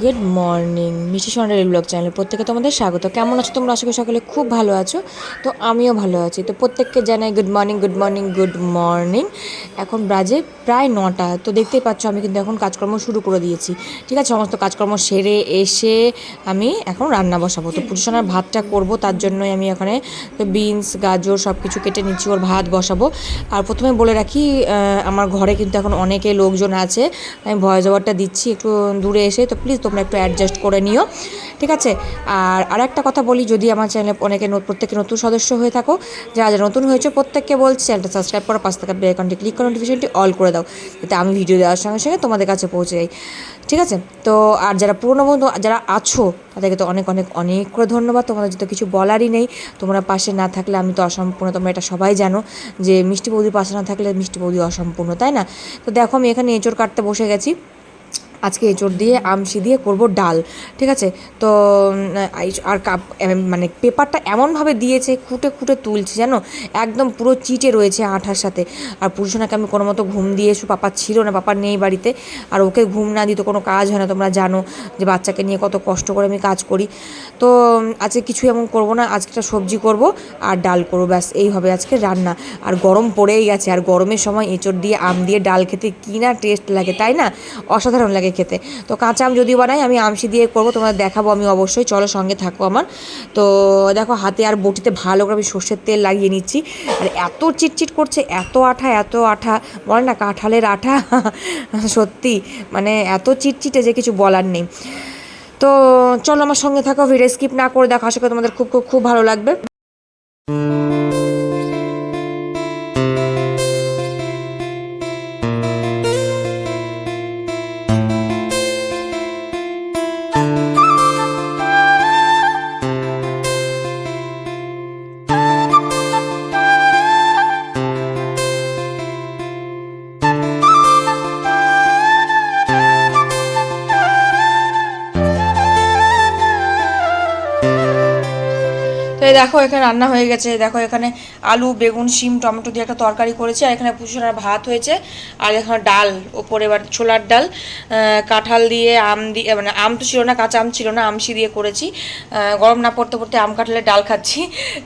Good morning. মিষ্টি সোনার blog channel প্রত্যেকে তোমাদের স্বাগত। কেমন আছো তোমরা? আশা করি সকলে খুব ভালো আছো। তো আমিও ভালো আছি। তো প্রত্যেককে জানাই good morning good morning good morning. এখন বাজে প্রায় নটা। তো দেখতেই পাচ্ছ আমি কিন্তু এখন কাজকর্ম শুরু করে দিয়েছি। ঠিক আছে? সমস্ত কাজকর্ম সেরে এসে আমি এখন রান্না বসাবো। তো পুজো সোনার ভাতটা করব, তার জন্যই আমি এখানে বিনস, গাজর সব কিছু কেটে নিচ্ছি, ওর ভাত বসাবো। আর প্রথমে বলে রাখি আমার ঘরে কিন্তু এখন অনেকে লোকজন আছে। আমি ভয়েস ওভারটা দিচ্ছি, একটু দূরে এসে। তো প্লিজ তোমরা একটু অ্যাডজাস্ট করে নিও, ঠিক আছে? আর আর একটা কথা বলি, যদি আমার চ্যানেলে অনেকে প্রত্যেকে নতুন সদস্য হয়ে থাকো, যারা যারা নতুন হয়েছে, প্রত্যেককে বলছি চ্যানেলটা সাবস্ক্রাইব করো পাঁচ টাকা বেল ক্লিক করে নোটিফিকেশনটি অল করে দাও, যাতে আমি ভিডিও দেওয়ার সঙ্গে সঙ্গে তোমাদের কাছে পৌঁছে যাই, ঠিক আছে? তো, আর যারা পুরনো বন্ধু, যারা আছো, তাদেরকে তো অনেক অনেক অনেক করে ধন্যবাদ, তোমাদের তো কিছু বলারই নেই, তোমরা পাশে না থাকলে আমি তো অসম্পূর্ণ, তোমরা এটা সবাই জানো, যে মিষ্টি বৌদির পাশে না থাকলে মিষ্টি বৌদি অসম্পূর্ণ, তাই না? তো দেখো, আমি এখানে এঁচড় কাটতে বসে গেছি আজকে এঁচড় দিয়ে আমসি দিয়ে করব ডাল, ঠিক আছে? তো আর কাপ মানে পেপারটা এমনভাবে দিয়েছে, খুঁটে খুঁটে তুলছে, জানো? একদম পুরো চিটে রয়েছে আঠার সাথে। আর পুরুষনাকে আমি কোনো মতো ঘুম দিয়ে এসো পাপা ছিল না, পাপা নেই বাড়িতে। আর ওকে ঘুম না দিতে কোনো কাজ হয় না, তোমরা জানো যে বাচ্চাকে নিয়ে কত কষ্ট করে আমি কাজ করি। তো, আজকে কিছু এমন করব না আজকে একটা সবজি করব আর ডাল করব, ব্যাস, এই হবে আজকে রান্না। আর গরম পড়েই গেছে, আর গরমের সময় এঁচড় দিয়ে, আম দিয়ে ডাল খেতে কী না টেস্ট লাগে, তাই না? অসাধারণ লাগে খেতে। তো কাঁচা আম যদি বানাই, আমি আমসি দিয়ে করব তোমাদের দেখাবো, আমি অবশ্যই। চলো সঙ্গে থাকো আমার। তো দেখো, হাতে আর বটিতে ভালো করে আমি সর্ষের তেল লাগিয়ে নিচ্ছি। আর এত চিটচিট করছে, এত আঠা এত আঠা। বলে না, কাঁঠালের আঠা। সত্যি মানে এত চিটচিটে যে কিছু বলার নেই। তো চলো আমার সঙ্গে থাকো, ভিডিও স্কিপ না করে দেখো। আশা করি তোমাদের খুব খুব খুব ভালো লাগবে। এই দেখো, এখানে রান্না হয়ে গেছে। দেখো, এখানে আলু, বেগুন, শিম, টমেটো দিয়ে একটা তরকারি করেছি, আর এখানে পুষোনার ভাত হয়েছে, আর এখানে ডাল, ওপরে এবার ছোলার ডাল কাঁঠাল দিয়ে, আম দিয়ে মানে আম তো ছিল না, কাঁচা আম ছিল না আমসি দিয়ে করেছি। গরম না পড়তে পড়তে আম কাঁঠালের ডাল খাচ্ছি।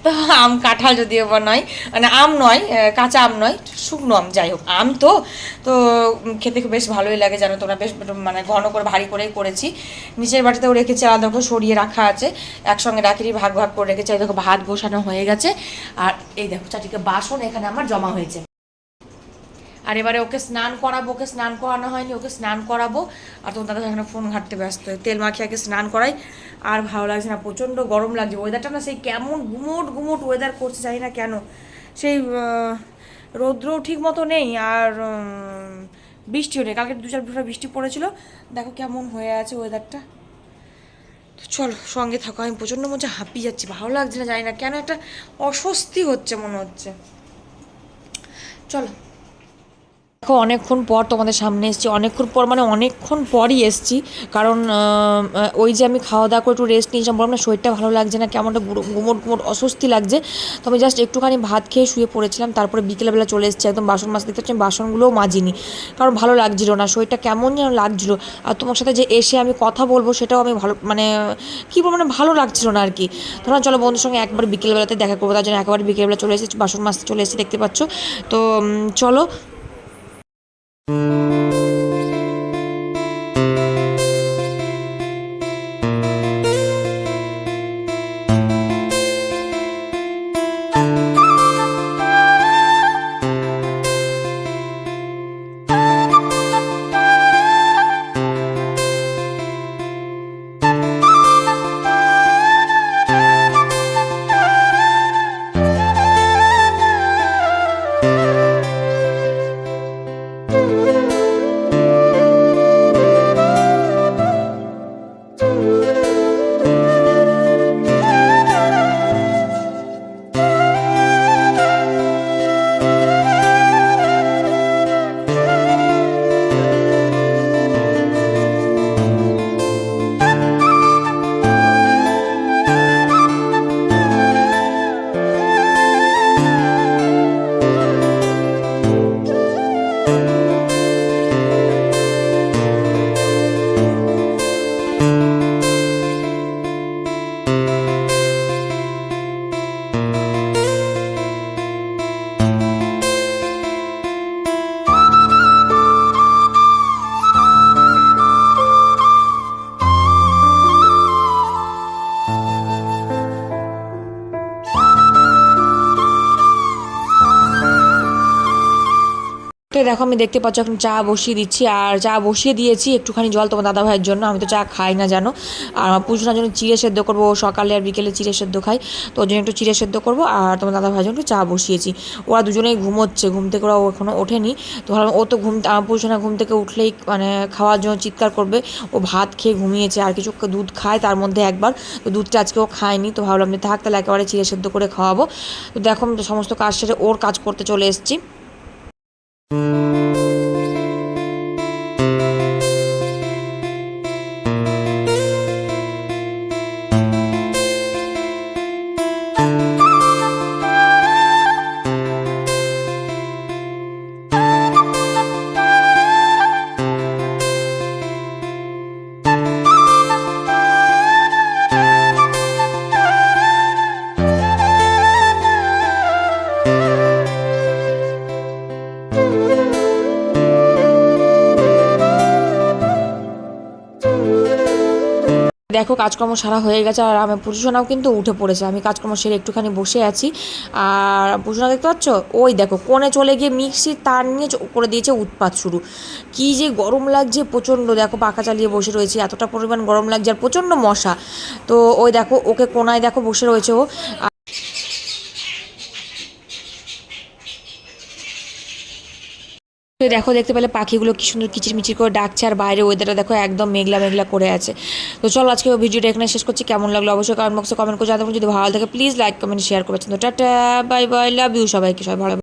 তো আম কাঁঠাল যদিও বা নয় মানে আম নয় কাঁচা আম নয়, শুকনো আম, যাই হোক, আম তো তো খেতে বেশ ভালোই লাগে, জানো তোমরা, বেশ মানে ঘন করে ভারী করেই করেছি। নিচের বাড়িতেও রেখেছি, আলাদা সরিয়ে রাখা আছে, একসঙ্গে রাখিনি, ভাগ ভাগ করে রেখেছি এই দেখো, ভাত বসানো হয়ে গেছে। আর এই দেখো চারটিকে বাসন এখানে আমার জমা হয়েছে। আর এবারে ওকে স্নান করাবো, ওকে স্নান করানো হয়নি, ওকে স্নান করাবো। আর তোমার দাদা এখানে ফোন ঘাটতে ব্যস্ত। তেল মাখিয়ে আগে স্নান করাই। আর ভালো লাগছে না, প্রচণ্ড গরম লাগছে। ওয়েদারটা না সেই কেমন গুমোট গুমোট ওয়েদার করছে, জানি না কেন। সেই রৌদ্রও ঠিক মতো নেই আর বৃষ্টিও নেই। কালকে দু চার বৃষ্টি পড়েছিল। দেখো কেমন হয়ে আছে ওয়েদারটা চলো, সঙ্গে থাকো। আমি প্রচণ্ড মজা হাঁপিয়ে যাচ্ছি, ভালো লাগছে না, জানি না, কেন একটা অস্বস্তি হচ্ছে, মনে হচ্ছে। চলো। দেখো, অনেকক্ষণ পর তোমাদের সামনে এসেছি। অনেকক্ষণ পর মানে অনেকক্ষণ পরই এসেছি। কারণ ওই যে আমি খাওয়া দাওয়া করে একটু রেস্ট নিয়েছিলাম, বললাম না, শরীরটা ভালো লাগছে না, কেমন একটা গুঁড়ো- গুমোট গুমোট অস্বস্তি লাগছে। তো আমি জাস্ট একটুখানি ভাত খেয়ে শুয়ে পড়েছিলাম, তারপরে বিকেলবেলা চলে এসেছি, একদম বাসন মাছ দেখতে পাচ্ছি বাসনগুলোও মাজিনি। কারণ ভালো লাগছিল না, শরীরটা কেমন যেন লাগছিল। আর তোমার সাথে যে এসে আমি কথা বলব, সেটাও আমি ভালো মানে কী বলব মানে ভালো লাগছিল না আর কি ধরো, চলো বন্ধুর সঙ্গে একবার বিকেলবেলাতে দেখা করব, তার জন্য একবার বিকেলবেলা চলে এসেছি, বাসন মাছ চলে এসেছি, দেখতে পাচ্ছ। তো চলো দেখো, আমি দেখতে পাচ্ছ, এখন চা বসিয়ে দিচ্ছি। আর চা বসিয়ে দিয়েছি একটুখানি জল তোমার দাদা ভাইয়ের জন্য। আমি তো চা খাই না, জানো। আর আমার পুজোর জন্য চিড়ে সেদ্ধ করব। সকালে আর বিকেলে চিড়ে সেদ্ধ খাই। তো ওর জন্য একটু চিড়ে সেদ্ধ করব। আর তোমার দাদা ভাইয়ের জন্য চা বসিয়েছি। ওরা দুজনেই ঘুমোচ্ছে। ঘুম থেকে ওরা এখনও ওঠেনি। তো ভাবলাম, ও তো ঘুম, আমার পুজোনা ঘুম থেকে উঠলেই মানে খাওয়ার জন্য চিৎকার করবে। ও ভাত খেয়ে ঘুমিয়েছে। আর কিছু দুধ খায় তার মধ্যে একবার। তো দুধটা আজকে ও খায়নি। তো ভাবলাম যে থাক, তাহলে একেবারে চিড়ে সেদ্ধ করে খাওয়াবো। তো দেখো সমস্ত কাজ সেরে ওর কাজ করতে চলে এসেছি। Mm-hmm. দেখো কাজকর্ম সারা হয়ে গেছে আর আমার পুরুষনাও কিন্তু উঠে পড়েছে। আমি কাজকর্ম সেরে একটুখানি বসে আছি। আর পুরুষনা দেখতে পাচ্ছ? ওই দেখো, কোণে চলে গিয়ে মিক্সির তার নিয়ে করে দিয়েছে উৎপাত শুরু। কি যে গরম লাগছে প্রচণ্ড। দেখো পাখা চালিয়ে বসে রয়েছে, এতটা পরিমাণ গরম লাগছে আর প্রচণ্ড মশা। তো ওই দেখো, ওকে কোনায় দেখো বসে রয়েছে ও। তো দেখো, দেখতে পেলে পাখিগুলো কি সুন্দর কিচিরমিচির করে ডাকছে আর বাইরে ওয়েদারটা দেখো একদম মেঘলা মেঘলা করে আছে। তো চলো, আজকে ভিডিওটা এখানে শেষ করছি। কেমন লাগল অবশ্যই কমেন্ট বক্সে কমেন্ট করে যদি ভালো থাকে প্লিজ লাইক কমেন্ট শেয়ার করবেন তো tata bye bye love you সবাইকে। সবাই ভালো